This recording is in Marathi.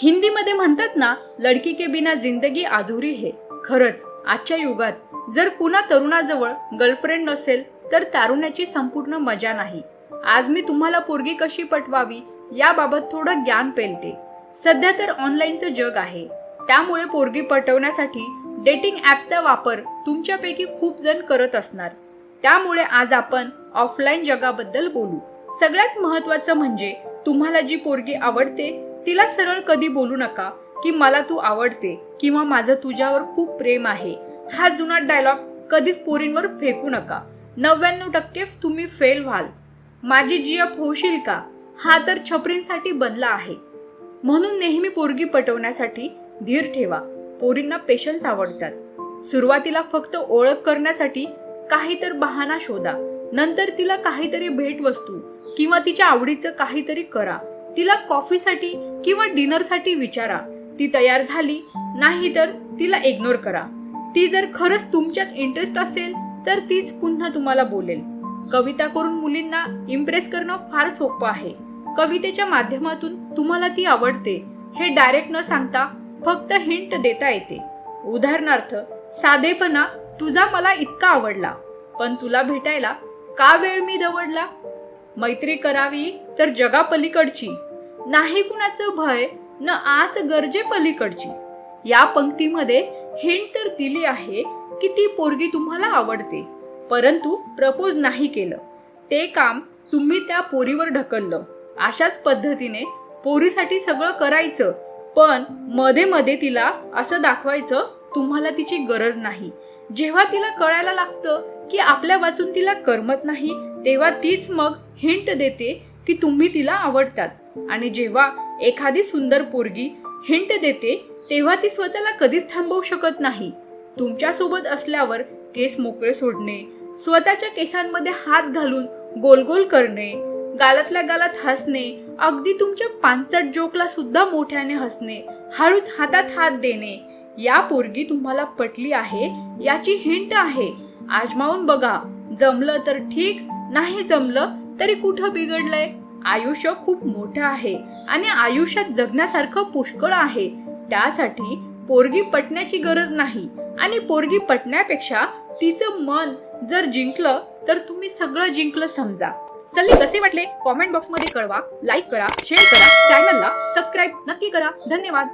हिंदीमध्ये म्हणतात ना लडकी के बिना जिंदगी अधुरी हे. खरंच आजच्या युगात जर कुणा तरुणाजवळ गर्लफ्रेंड नसेल तर तारुण्याची संपूर्ण मजा नाही. आज मी तुम्हाला पोरगी कशी पटवावी याबाबत थोडं ज्ञान पेलते. सध्या तर ऑनलाईनचं जग आहे. त्यामुळे पोरगी पटवण्यासाठी डेटिंग ॲपचा वापर तुमच्यापैकी खूप जण करत असणार. त्यामुळे आज आपण ऑफलाईन जगाबद्दल बोलू. सगळ्यात महत्त्वाचं म्हणजे तुम्हाला जी पोरगी आवडते तिला सरळ कधी बोलू नका की मला तू आवडते किंवा माझं तुझ्यावर खूप प्रेम आहे. हा जुना डायलॉग कधीच पोरींवर फेकू नका. नव्याण्णव टक्के तुम्ही फेल व्हाल. माझी जीएफ होशील का? हा तर छपरींसाठी बनला आहे. म्हणून नेहमी पोरगी पटवण्यासाठी धीर ठेवा. पोरींना पेशन्स आवडतात. सुरुवातीला फक्त ओळख करण्यासाठी काही तर बहाणा शोधा. नंतर तिला काहीतरी भेटवस्तू किंवा तिच्या आवडीचं काहीतरी करा. तिला कॉफीसाठी किंवा डिनरसाठी विचारा. ती तयार झाली नाही तर तिला इग्नोर करा. ती जर खरंच तुमच्यात इंटरेस्ट असेल तर तीच पुन्हा तुम्हाला बोलेल. कविता करून मुलींना इम्प्रेस करणं फार सोपं आहे. कवितेच्या माध्यमातून तुम्हाला ती आवडते. हे डायरेक्ट न सांगता फक्त हिंट देता येते. उदाहरणार्थ साधेपणा तुझा मला इतका आवडला पण तुला भेटायला का वेळ मी दवडला? मैत्री करावी तर जगापलीकडची. नाही कुणाचं भय न आस गरजे पलीकडची. या पंक्तीमध्ये हिंट तर दिली आहे की ती पोरगी तुम्हाला आवडते. परंतु प्रपोज नाही केलं. ते काम तुम्ही त्या पोरीवर ढकललं. अशाच पद्धतीने पोरीसाठी सगळं करायचं पण मध्ये मध्ये तिला असं दाखवायचं तुम्हाला तिची गरज नाही. जेव्हा तिला कळायला लागतं की आपल्या वाचून तिला करमत नाही तेव्हा तीच मग हिंट देते की तुम्ही तिला आवडतात. आणि जेव्हा एखादी सुंदर पोरगी हिंट देते तेव्हा ती स्वतःला कधीच थांबवू शकत नाही. तुमच्यासोबत असल्यावर केस मोकळे सोडणे स्वतःच्या केसांमध्ये हात घालून गोल गोल करणे गालातल्या गालात हसणे अगदी तुमच्या पांचट जोकला सुद्धा मोठ्याने हसणे हळूच हातात हात देणे या पोरगी तुम्हाला पटली आहे याची हिंट आहे. आजमावून बघा. जमलं तर ठीक नाही जमलं तरी कुठं बिघडलंय? आयुष्य खूप मोठं आहे आणि आयुष्यात जगण्यासारखं पुष्कळ आहे. त्यासाठी पोरगी पटण्याची गरज नाही आणि पोरगी पटण्यापेक्षा तिचं मन जर जिंकलं तर तुम्ही सगळं जिंकलं समजा. सल्ले कसे वाटले? कॉमेंट बॉक्समध्ये कळवा लाईक करा शेअर करा चॅनलला सबस्क्राईब नक्की करा. धन्यवाद.